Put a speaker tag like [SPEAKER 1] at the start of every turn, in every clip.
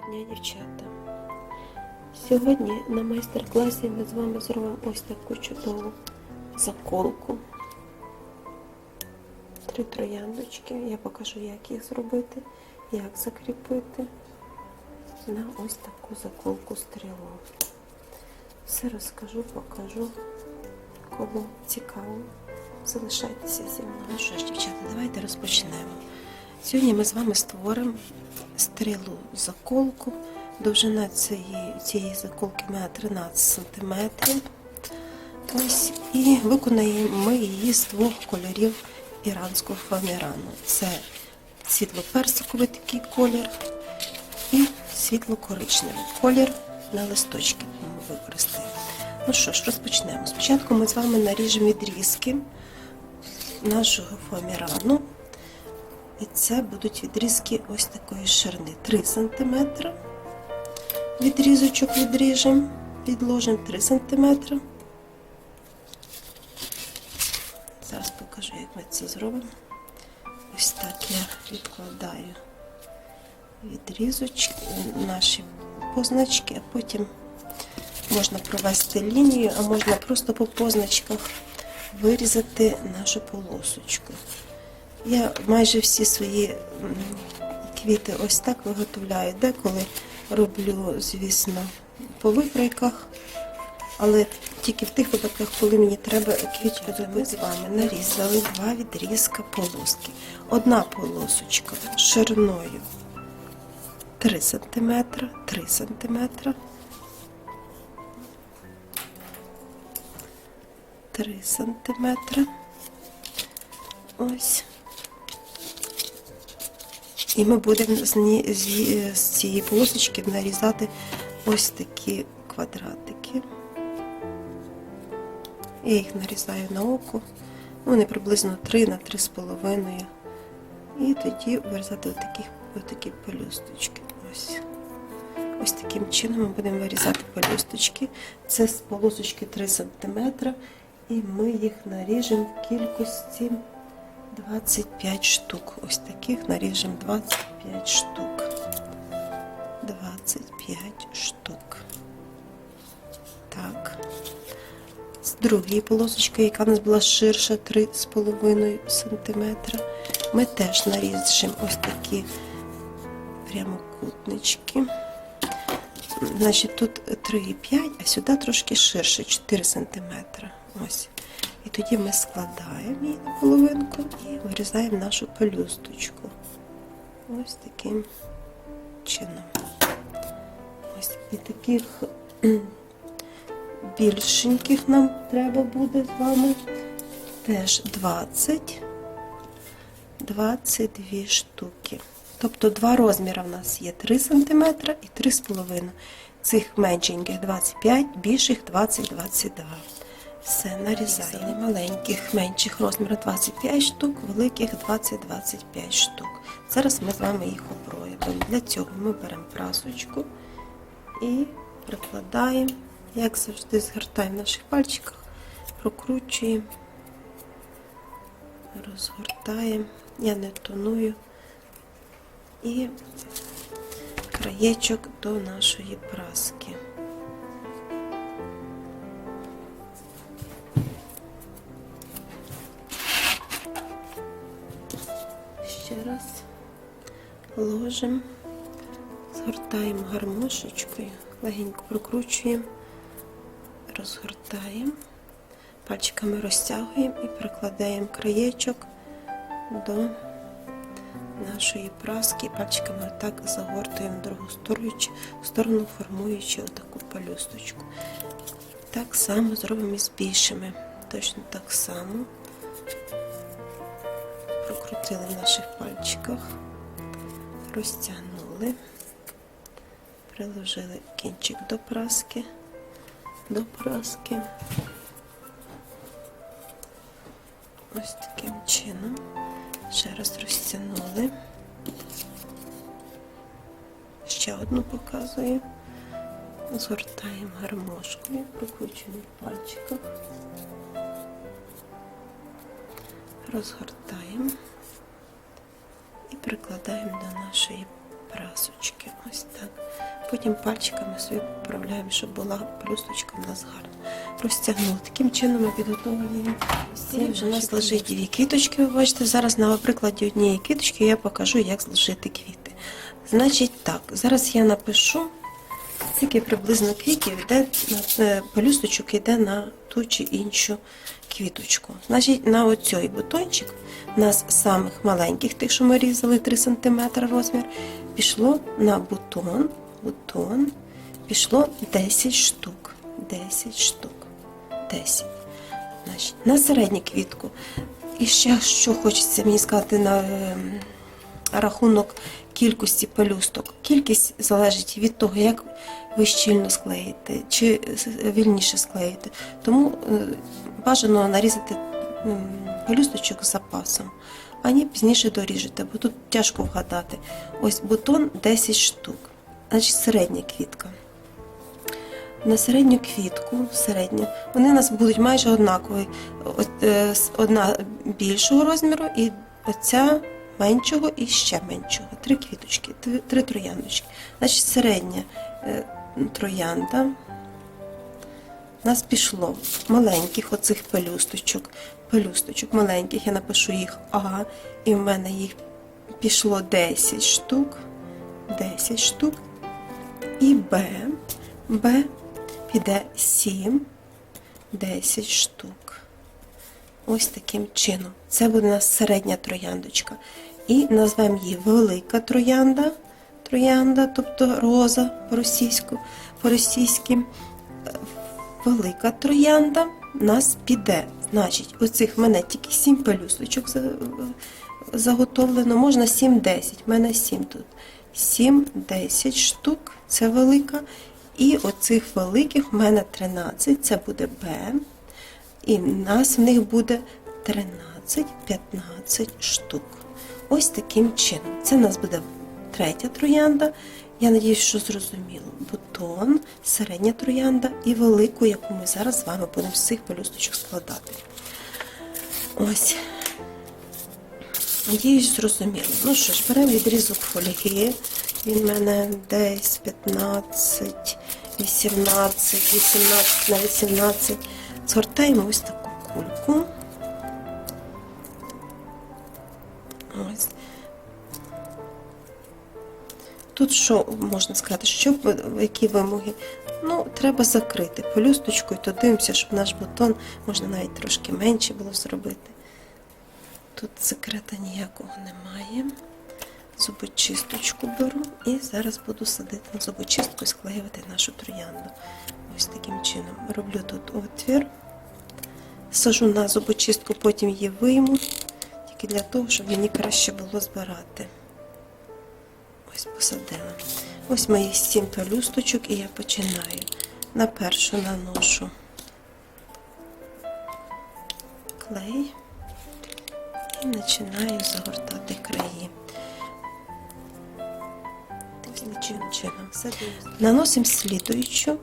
[SPEAKER 1] дня, дівчата! Сьогодні на майстер-класі ми з вами зробимо ось таку чудову заколку. Три трояндочки. Я покажу, як їх зробити, як закріпити на ось таку заколку стрілу. Все розкажу, покажу. Кому цікаво, залишайтеся зі мною. Ну що ж, дівчата, давайте розпочнемо. Сьогодні ми з вами створимо стрілу заколку. Довжина цієї, цієї заколки має 13 см. Ось, і виконаємо ми її з двох кольорів іранського фоамірану. Це світло-персиковий такий колір і світло-коричневий колір на листочки ми використаємо. Ну що ж, розпочнемо. Спочатку ми з вами наріжемо відрізки нашого фоамірану. І це будуть відрізки ось такої ширини 3 см. Відрізочок відріжемо, відложимо 3 см. Зараз покажу, як ми це зробимо. Ось так я відкладаю відрізочки, наші позначки, а потім можна провести лінію, а можна просто по позначках вирізати нашу полосочку. Я майже всі свої квіти ось так виготовляю. Деколи роблю, звісно, по викройках, але тільки в тих випадках, коли мені треба квітку зробити з вами, нарізали два відрізка полоски. Одна полосочка шириною 3 см, 3 см. 3 сантиметри. Ось. І ми будемо з, з- з цієї полосочки нарізати ось такі квадратики. Я їх нарізаю на око. Вони приблизно 3 на 3,5. І тоді вирізати отакі, отакі пелюсточки. Ось. Ось таким чином ми будемо вирізати пелюсточки. Це з полосочки 3 см. І ми їх наріжемо в кількості 25 штук. Ось таких наріжемо 25 штук. 25 штук. Так. З другої полосочки, яка у нас була ширша 3,5 см, ми теж наріжемо ось такі прямокутнички. Значить, тут 3,5, а сюди трошки ширше, 4 см. Ось. І тоді ми складаємо її на половинку і вирізаємо нашу пелюсточку. Ось таким чином. Ось і таких більшеньких нам треба буде з вами теж 20, 22 штуки. Тобто два розміри в нас є 3 см і 3,5 Цих меншеньких 25, більших 20-22. Все, нарізаємо маленьких, менших розмірів 25 штук, великих 20-25 штук. Зараз ми з вами їх оброємо. Для цього ми беремо прасочку і прикладаємо, як завжди, згортаємо в наших пальчиках, прокручуємо, розгортаємо. Я не тоную. І краєчок до нашої праски. Ложимо, згортаємо гармошечкою, легенько прокручуємо, розгортаємо, пальчиками розтягуємо і прикладаємо краєчок до нашої праски, пальчиками так загортуємо в другу сторону, формуючи отаку пелюсточку. Так само зробимо і з більшими. Точно так само. Прокрутили в наших пальчиках, розтягнули, приложили кінчик до праски, до праски. Ось таким чином. Ще раз розтягнули. Ще одну показую. Згортаємо гармошкою, прокручуємо в пальчиках. Розгортаємо і прикладаємо до нашої прасочки. Ось так. Потім пальчиками собі поправляємо, щоб була плюсочка в нас гарна. Розтягнула. Таким чином ми підготовлені Всі вже у нас лежить дві квіточки. Ви бачите, зараз на прикладі однієї квіточки я покажу, як зложити квіти. Значить так, зараз я напишу, скільки приблизно квітів йде на е, пелюсточок йде на ту чи іншу квіточку. Значить, на оцей бутончик у нас самих маленьких, тих, що ми різали 3 см розмір, пішло на бутон, бутон, пішло 10 штук. 10 штук. 10. Значить, на середню квітку. І ще що хочеться мені сказати на е, рахунок кількості пелюсток. Кількість залежить від того, як ви щільно склеїте чи вільніше склеїте. Тому е, бажано нарізати пелюсточок з запасом, а ні пізніше доріжете, бо тут тяжко вгадати. Ось бутон 10 штук, значить середня квітка. На середню квітку, середню, вони у нас будуть майже однакові. Е, Одна більшого розміру і оця меншого і ще меншого. Три квіточки, три, трояндочки. Значить, середня е, троянда. У нас пішло маленьких оцих пелюсточок. Пелюсточок маленьких, я напишу їх А, і в мене їх пішло 10 штук. 10 штук. І Б. Б піде 7, 10 штук. Ось таким чином. Це буде у нас середня трояндочка. І назвемо її велика троянда, троянда, тобто роза по-російськи. Е, Велика троянда нас піде. Значить, оцих в мене тільки 7 пелюсточок заготовлено, можна 7-10. В мене 7 тут. 7-10 штук, це велика. І оцих великих в мене 13, це буде Б. І в нас в них буде 13-15 штук. Ось таким чином. Це в нас буде третя троянда. Я надіюсь, що зрозуміло. Бутон, середня троянда і велику, яку ми зараз з вами будемо з цих пелюсточок складати. Ось. Надіюсь, зрозуміло. Ну що ж, беремо відрізок фольги. Він в мене десь 15, 18, 18 на 18. Згортаємо ось таку кульку. Ось. Тут що можна сказати, що які вимоги? Ну, треба закрити пелюсточкою, то дивимося, щоб наш бутон можна навіть трошки менше було зробити. Тут секрета ніякого немає. Зубочисточку беру і зараз буду садити на зубочистку і склеювати нашу троянду. Ось таким чином. Роблю тут отвір, сажу на зубочистку, потім її вийму, тільки для того, щоб мені краще було збирати. Ось посадила. Ось мої сім пелюсточок і я починаю. На першу наношу клей і починаю загортати краї. Таким чином. Наносимо слідуючу.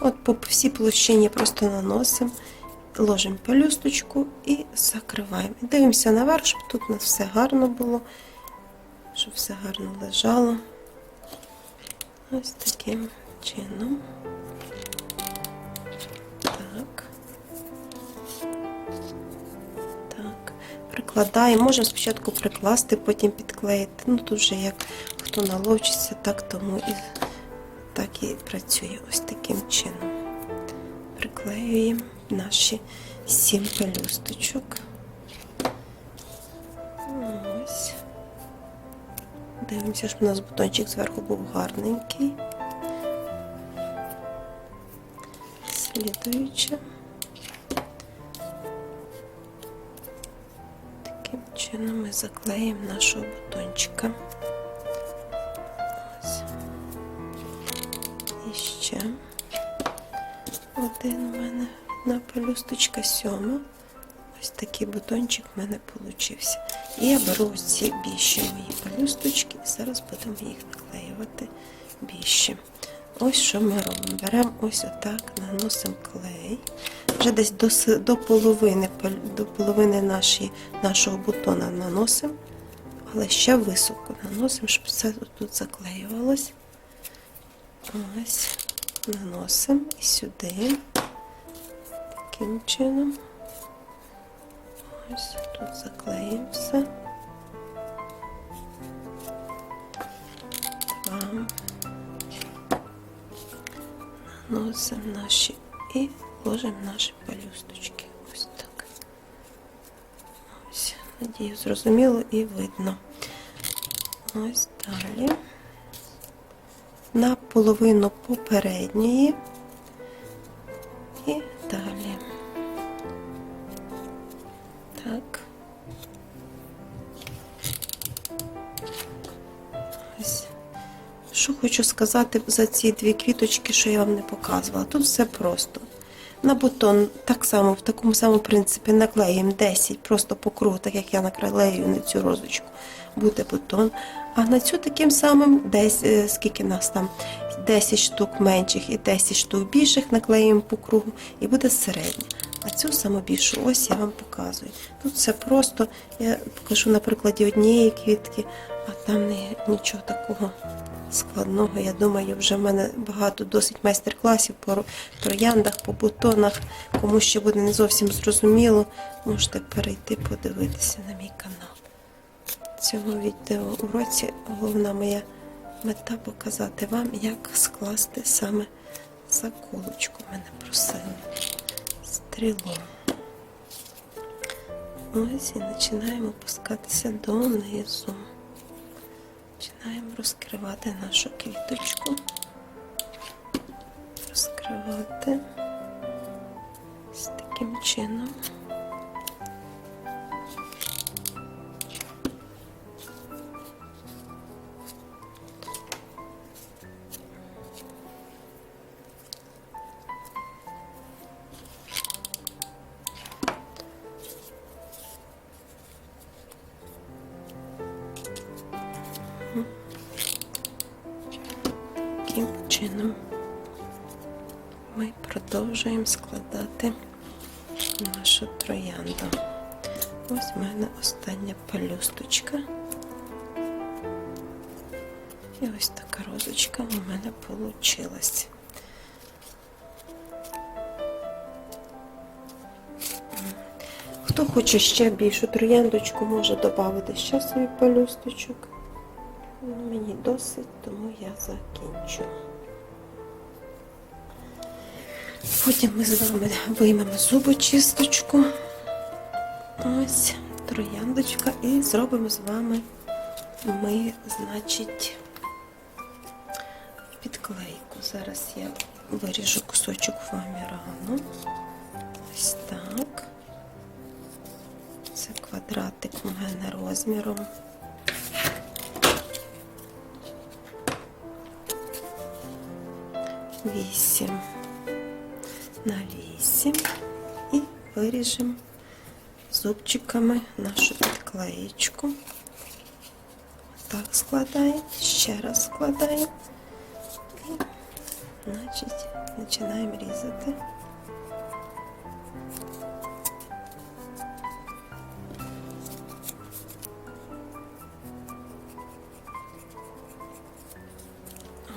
[SPEAKER 1] От по всій площині просто наносимо, ложимо пелюсточку і закриваємо. Дивимося наверх, щоб тут у нас все гарно було, щоб все гарно лежало. Ось таким чином. Так. Так. Прикладаємо. Можемо спочатку прикласти, потім підклеїти. Ну тут вже як хто наловчиться, так тому і так і працює ось таким чином. Приклеюємо наші сім пелюсточок. Ось. Дивимося, щоб у нас бутончик зверху був гарненький. Слідуюче. Таким чином ми заклеїмо нашого бутончика. Пелюсточка сьома. Ось такий бутончик в мене получився. І я беру ці більші мої пелюсточки і зараз будемо їх наклеювати більші. Ось що ми робимо. Беремо ось отак, наносимо клей. Вже десь до, до половини, до половини нашої, нашого бутона наносимо але ще високо наносимо, щоб все тут заклеювалось. Ось, наносимо і сюди. Таким чином. Ось тут заклеїмо все. Два. Наносимо наші і ложимо наші пелюсточки. Ось так. Ось, надію, зрозуміло і видно. Ось далі. На половину попередньої сказати за ці дві квіточки, що я вам не показувала. Тут все просто. На бутон так само, в такому самому принципі, наклеїмо 10 просто по кругу, так як я наклею на цю розочку, буде бутон. А на цю таким самим, десь, е, скільки нас там, 10 штук менших і 10 штук більших наклеїмо по кругу, і буде середня. А цю саму більшу ось я вам показую. Тут все просто, я покажу на прикладі однієї квітки, а там нічого такого складного. Я думаю, вже в мене багато досить майстер-класів по трояндах, по бутонах. Кому ще буде не зовсім зрозуміло, можете перейти подивитися на мій канал. В цьому відео уроці головна моя мета показати вам, як скласти саме заколочку. Мене просили стрілу. Ось і починаємо опускатися донизу. Починаємо розкривати нашу квіточку. Розкривати з таким чином. Продовжуємо складати нашу троянду. Ось в мене остання пелюсточка. І ось така розочка у мене вийшла. Хто хоче ще більшу трояндочку, може додати ще свій пелюсточок. Мені досить, тому я закінчу. Потім ми з вами виймемо зубочисточку. Ось трояндочка і зробимо з вами ми, значить, підклейку. Зараз я виріжу кусочок фоамірану. Ось так. Це квадратик у мене розміром. Вісім на вісім і виріжемо зубчиками нашу підклеєчку. Так складаємо, ще раз складаємо і, значить, починаємо різати.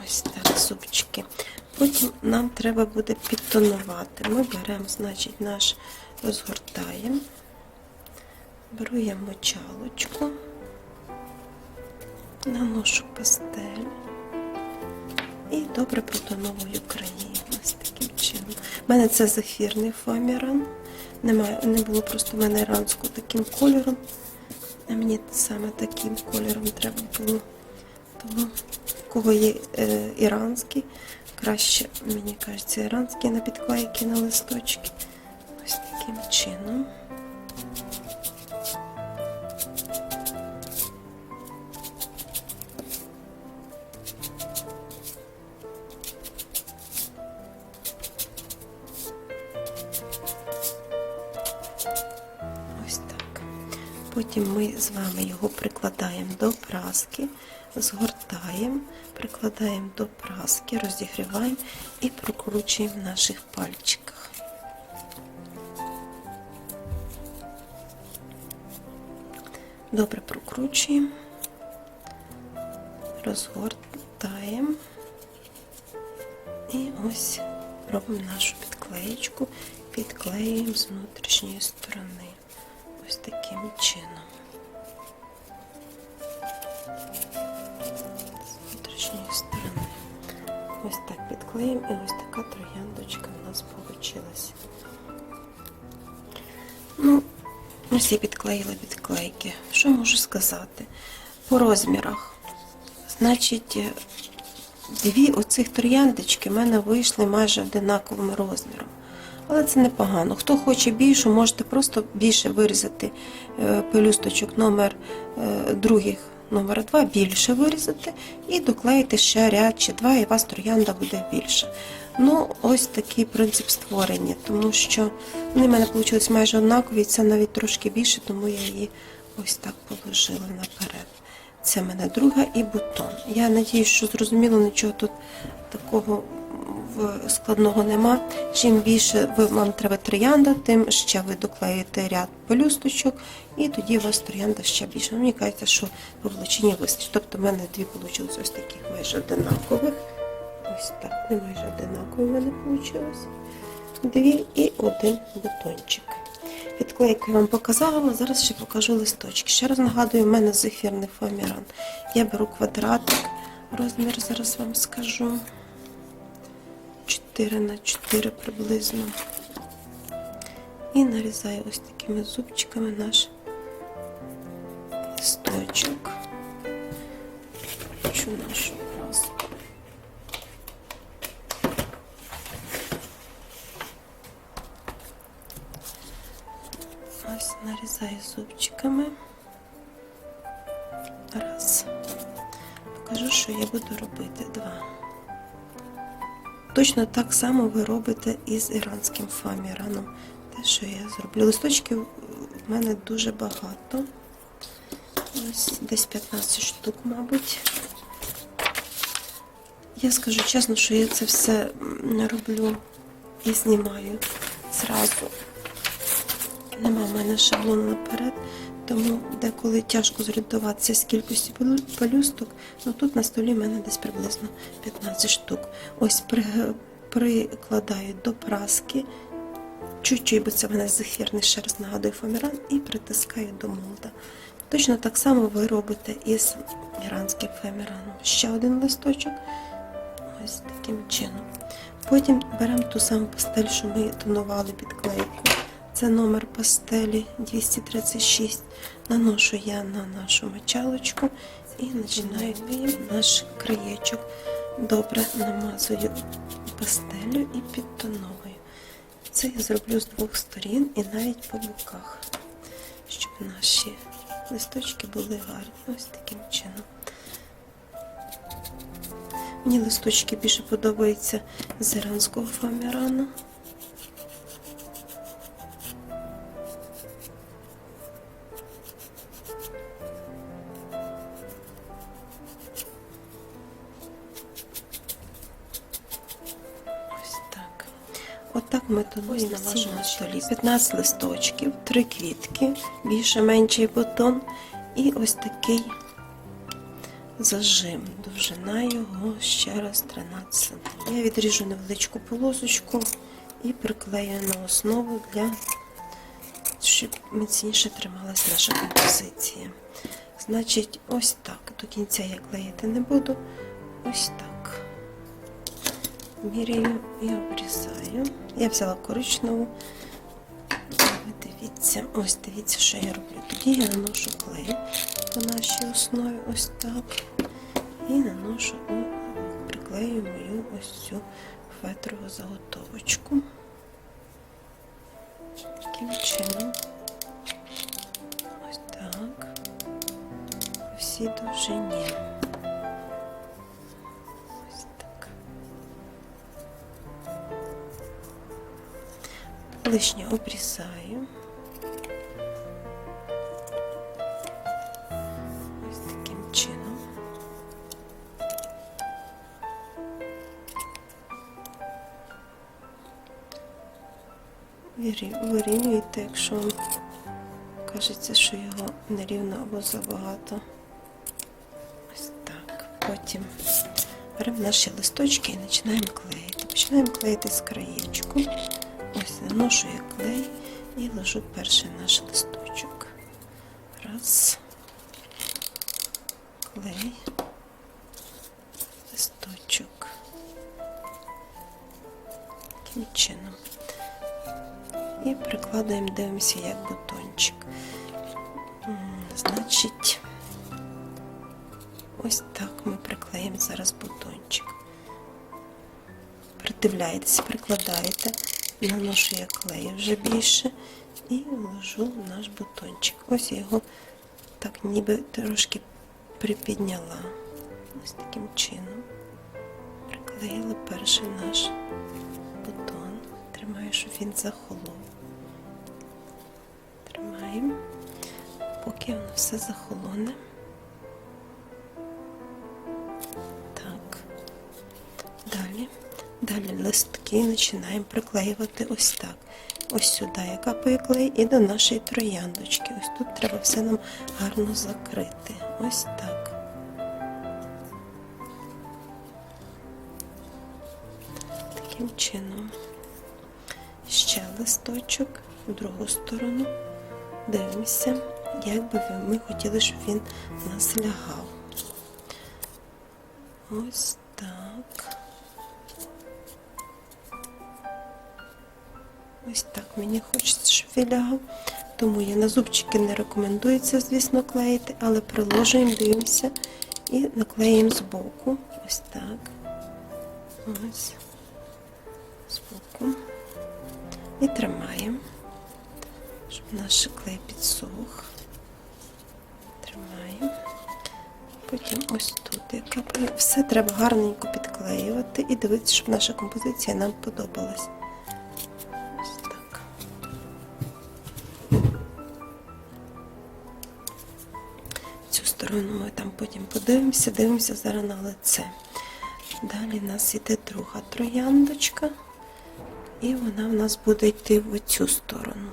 [SPEAKER 1] Ось так, зубчики. Потім нам треба буде підтонувати. Ми беремо, значить, наш розгортаємо, беру я мочалочку, наношу пастель і добре протоновую краї. Ось таким чином. У мене це зефірний фоаміран. Немає, не було просто в мене іранського таким кольором. А мені саме таким кольором треба було. Тому в кого є е, іранський, краще, мені кажеться, іранські на підклейки на листочки. Ось таким чином. Потім ми з вами його прикладаємо до праски, згортаємо, прикладаємо до праски, розігріваємо і прокручуємо в наших пальчиках. Добре прокручуємо, розгортаємо. І ось робимо нашу підклеєчку, підклеюємо з внутрішньої сторони. Ось таким чином. З внутрішньої сторони. Ось так підклеїмо і ось така трояндочка у нас вийшла. Ну, ось я підклеїла підклейки. Що можу сказати? По розмірах. Значить, дві оцих трояндочки в мене вийшли майже одинаковим розміром. Але це непогано. Хто хоче більшу, можете просто більше вирізати е, пелюсточок номер е, других номер 2 більше вирізати і доклеїти ще ряд чи два, і у вас троянда буде більше. Ну, ось такий принцип створення, тому що вони в мене вийшли майже однакові, це навіть трошки більше, тому я її ось так положила наперед. Це в мене друга і бутон. Я надію, що зрозуміло, нічого тут такого складного нема. Чим більше вам треба троянда, тим ще ви доклеїте ряд пелюсточок, і тоді у вас троянда ще більше. Мені кажеться, що по величині вистачить. Тобто в мене дві вийшли ось таких майже одинакових. Ось так, не майже одинакові в мене вийшло. Дві і один бутончик. Підклейку я вам показала, зараз ще покажу листочки. Ще раз нагадую, в мене зефірний фоаміран. Я беру квадратик, розмір зараз вам скажу. 4 на 4 приблизно. І нарізаю ось такими зубчиками наш листочок. Хочу нашу краску. Ось нарізаю зубчиками. Раз. Покажу, що я буду робити. Два. Точно так само ви робите із іранським фоаміраном. Те, що я зроблю. Листочків в мене дуже багато. Ось десь 15 штук, мабуть. Я скажу чесно, що я це все роблю і знімаю зразу. Нема в мене шаблону наперед, тому деколи тяжко зорієнтуватися з кількістю пелю- пелюсток. Ну тут на столі в мене десь приблизно 15 штук. Ось при, прикладаю до праски, чуть-чуть, бо це в мене зефірний раз нагадую фоаміран, і притискаю до молда. Точно так само ви робите із іранським фоаміраном. Ще один листочок. Ось таким чином. Потім беремо ту саму пастель, що ми тонували під клейку. Це номер пастелі 236. Наношу я на нашу мочалочку і починаю наш краєчок. Добре намазую пастелю і підтоновую. Це я зроблю з двох сторін і навіть по боках, щоб наші листочки були гарні. Ось таким чином. Мені листочки більше подобаються з іранського фоамірану. Ось так. Отак ми тонуємо на вашому столі. 15 листочків, 3 квітки, більше менший бутон і ось такий зажим. Довжина його ще раз 13 см. Я відріжу невеличку полосочку і приклею на основу для щоб міцніше трималась наша композиція. Значить, ось так. До кінця я клеїти не буду. Ось так. Міряю і обрізаю. Я взяла коричневу. Дивіться, ось дивіться, що я роблю. Тоді я наношу клей по нашій основі, ось так. І наношу, приклею мою ось цю фетрову заготовочку. Таким чином. Так. По всій довжині. Ось так. Лишнє обрізаю. Вирівнюєте, якщо кажеться, що його нерівно або забагато. Ось так. Потім беремо наші листочки і починаємо клеїти. Починаємо клеїти з краєчку. Ось наношу я клей і ложу перший наш листочок. Раз. Клей. Листочок. Таким чином. І прикладаємо, дивимося, як бутончик. Значить, ось так ми приклеїмо зараз бутончик. Придивляєтеся, прикладаєте, наношу я клею вже більше і ложу наш бутончик. Ось я його так ніби трошки припідняла. Ось таким чином. Приклеїла перший наш бутон. Тримаю, щоб він захолов. Все захолоне. Так. Далі. Далі листки починаємо приклеювати ось так. Ось сюди я капаю клей і до нашої трояндочки. Ось тут треба все нам гарно закрити. Ось так. Таким чином. Ще листочок в другу сторону. Дивимося, як би ми хотіли, щоб він у нас лягав. Ось так. Ось так мені хочеться, щоб він лягав. Тому я на зубчики не рекомендується, звісно, клеїти, але приложуємо, дивимося і наклеїмо збоку. Ось так. Ось. Збоку. І тримаємо, щоб наш клей підсох. Потім ось тут капаю. Все треба гарненько підклеювати і дивитися, щоб наша композиція нам подобалась. Цю сторону ми там потім подивимося, дивимося зараз на лице. Далі в нас іде друга трояндочка. І вона в нас буде йти в цю сторону,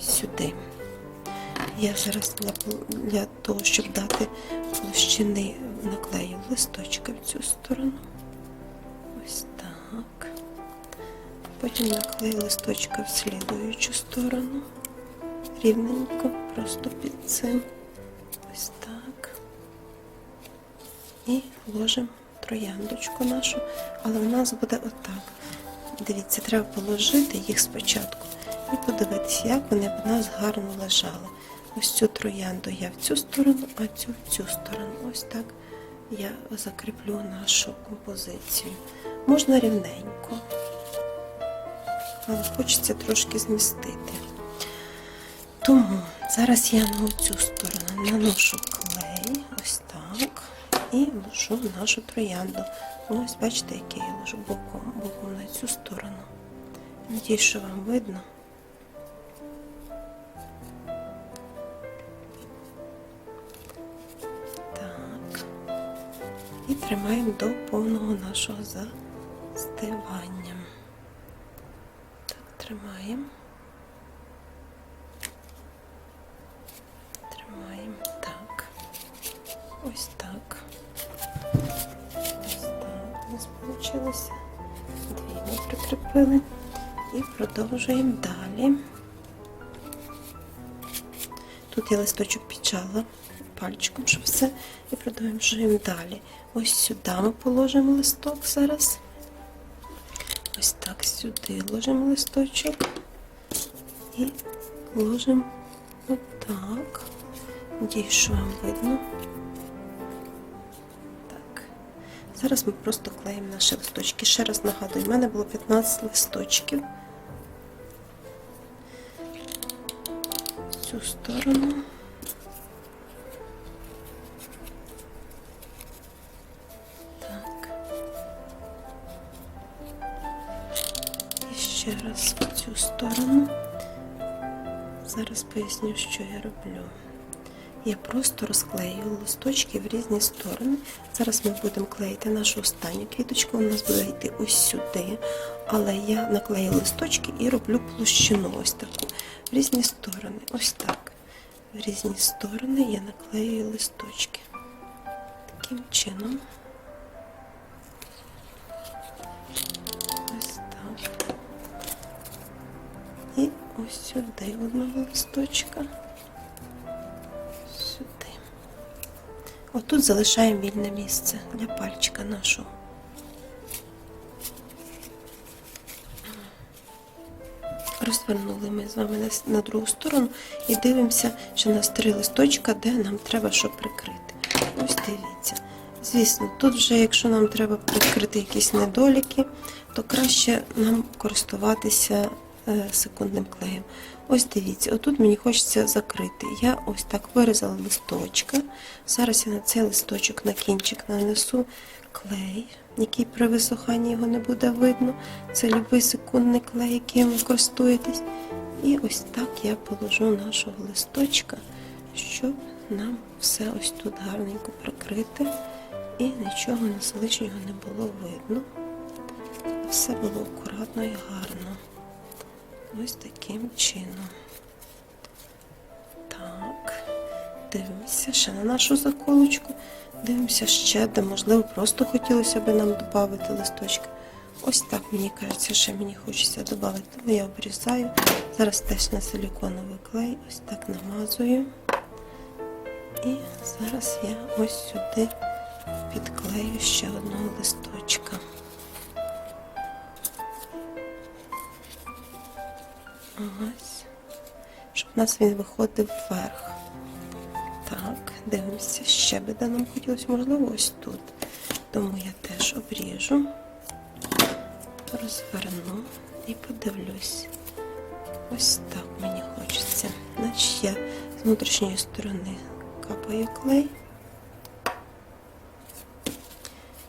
[SPEAKER 1] сюди. Я зараз для, того, щоб дати площини, наклею листочки в цю сторону. Ось так. Потім наклею листочка в слідуючу сторону. Рівненько, просто під цим. Ось так. І вложимо трояндочку нашу, але у нас буде отак. Дивіться, треба положити їх спочатку і подивитися, як вони б у нас гарно лежали. Ось цю троянду я в цю сторону, а цю в цю сторону. Ось так я закріплю нашу композицію. Можна рівненько, але хочеться трошки змістити. Тому зараз я на цю сторону наношу клей, ось так, і ложу нашу троянду. Ось бачите, який я ложу боком, боком на цю сторону. Надіюсь, що вам видно. Тримаємо до повного нашого застивання. Так, тримаємо. Тримаємо так. Ось так. Ось так нас вийшло. Дві ми прикріпили. І продовжуємо далі. Тут я листочок піджала пальчиком, щоб все. І продовжуємо далі. Ось сюди ми положимо листок зараз. Ось так сюди ложимо листочок. І ложимо отак. Надіюсь, що вам видно. Так. Зараз ми просто клеїмо наші листочки. Ще раз нагадую, в мене було 15 листочків. Цю сторону. Так. І ще раз в цю сторону. Зараз поясню, що я роблю. Я просто розклею листочки в різні сторони. Зараз ми будемо клеїти нашу останню квіточку. У нас буде йти ось сюди. Але я наклею листочки і роблю площину ось таку в різні сторони. Ось так. в різні сторони я наклею листочки. Таким чином. Ось так. І ось сюди одного листочка. Сюди. Отут залишаємо вільне місце для пальчика нашого. Розвернули ми з вами на, другу сторону і дивимося, що у нас три листочка, де нам треба що прикрити. Ось дивіться. Звісно, тут вже, якщо нам треба прикрити якісь недоліки, то краще нам користуватися е, секундним клеєм. Ось дивіться, отут мені хочеться закрити. Я ось так вирізала листочка. Зараз я на цей листочок на кінчик нанесу клей, який при висоханні його не буде видно. Це любий секундний клей, яким ви користуєтесь. І ось так я положу нашого листочка, щоб нам все ось тут гарненько прикрити і нічого лишнього не було видно. Все було акуратно і гарно. Ось таким чином. Так, дивимося ще на нашу заколочку. Дивимося ще, де, можливо, просто хотілося б нам додати листочки. Ось так, мені кажеться, ще мені хочеться додати. Тому я обрізаю. Зараз теж на силіконовий клей, ось так намазую. І зараз я ось сюди підклею ще одного листочка. Ось. Щоб у нас він виходив вверх. Так, дивимося, ще би нам хотілося, можливо, ось тут. Тому я теж обріжу, розверну і подивлюсь. Ось так мені хочеться. Значить, я з внутрішньої сторони капаю клей,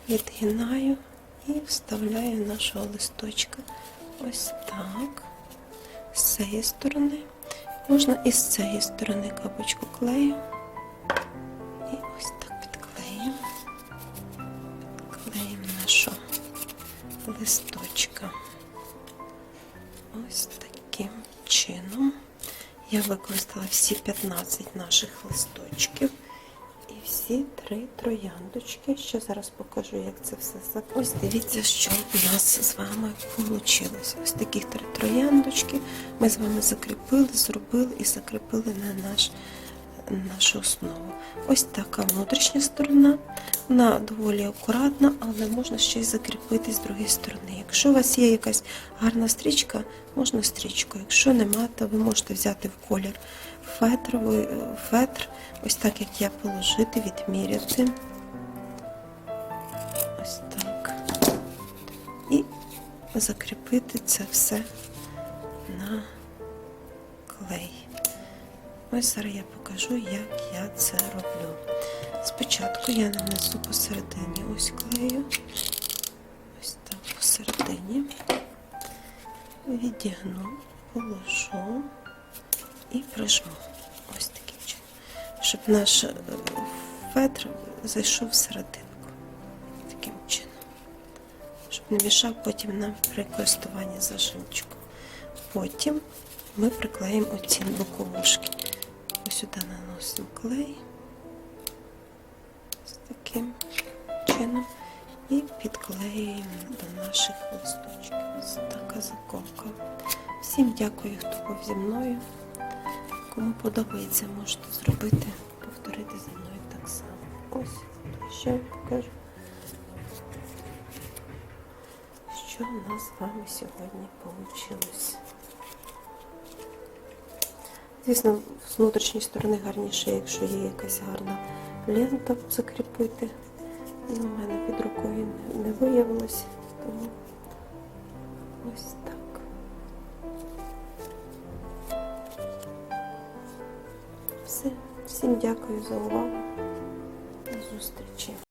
[SPEAKER 1] відгинаю і вставляю нашого листочка. Ось так. З цієї сторони. Можна і з цієї сторони капочку клею. Листочка. Ось таким чином. Я використала всі 15 наших листочків і всі три трояндочки. Ще зараз покажу, як це все закрити. Ось дивіться, що у нас з вами вийшло. Ось таких три трояндочки ми з вами закріпили, зробили і закріпили на наш нашу основу. Ось така внутрішня сторона. Вона доволі акуратна, але можна ще й закріпити з другої сторони. Якщо у вас є якась гарна стрічка, можна стрічкою. Якщо нема, то ви можете взяти в колір фетровий, е, фетр, ось так як я положити, відміряти. Ось так. І закріпити це все на клей. Ось зараз я покажу, як я це роблю. Спочатку я нанесу посередині ось клею, ось так посередині, відігну, положу і прижму. Ось таким чином. Щоб наш е, фетр зайшов всерединку. Таким чином. Щоб не мішав потім нам при користуванні зажимчиком. Потім ми приклеїмо оці боковушки. Ось сюди наносимо клей. Ось таким чином. І підклеюємо до наших листочків. Ось така заколка. Всім дякую, хто був зі мною. Кому подобається, можете зробити, повторити зі мною так само. Ось, ще покажу, що у нас з вами сьогодні вийшло. Звісно, з внутрішньої сторони гарніше, якщо є якась гарна лента закріпити. У мене під рукою не- не виявилось, тому ось так. Все. Всім дякую за увагу. До зустрічі.